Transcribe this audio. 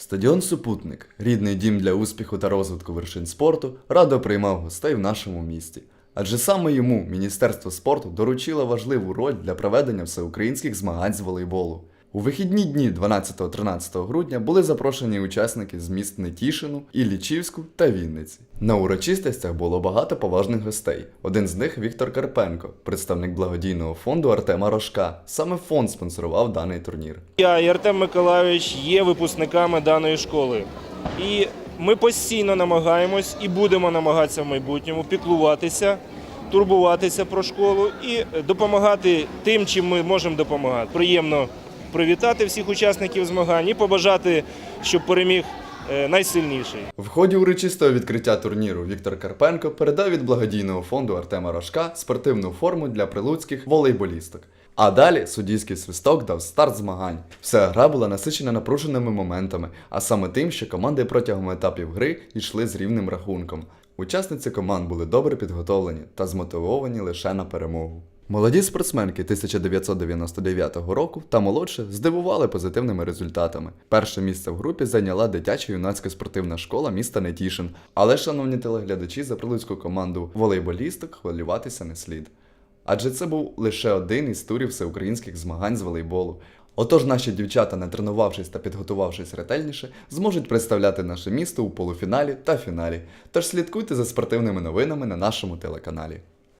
Стадіон Супутник, рідний дім для успіху та розвитку вершин спорту, радо приймав гостей в нашому місті. Адже саме йому Міністерство спорту доручило важливу роль для проведення всеукраїнських змагань з волейболу. У вихідні дні 12-13 грудня були запрошені учасники з міст Нетішину, Іллічівську та Вінниці. На урочистостях було багато поважних гостей. Один з них Віктор Карпенко, представник благодійного фонду Артема Рожка. Саме фонд спонсорував даний турнір. Я і Артем Миколайович є випускниками даної школи. І ми постійно намагаємось і будемо намагатися в майбутньому піклуватися, турбуватися про школу і допомагати тим, чим ми можемо допомагати. Приємно привітати всіх учасників змагань і побажати, щоб переміг е, найсильніший. В ході урочистого відкриття турніру Віктор Карпенко передав від благодійного фонду Артема Рожка спортивну форму для прилуцьких волейболісток. А далі суддівський свисток дав старт змагань. Вся гра була насичена напруженими моментами, а саме тим, що команди протягом етапів гри йшли з рівним рахунком. Учасниці команд були добре підготовлені та змотивовані лише на перемогу. Молоді спортсменки 1999 року та молодше здивували позитивними результатами. Перше місце в групі зайняла дитяча юнацька спортивна школа міста Нетішин. Але, шановні телеглядачі, за прилуцьку команду волейболісток хвилюватися не слід. Адже це був лише один із турів всеукраїнських змагань з волейболу. Отож, наші дівчата, натренувавшись та підготувавшись ретельніше, зможуть представляти наше місто у полуфіналі та фіналі. Тож слідкуйте за спортивними новинами на нашому телеканалі.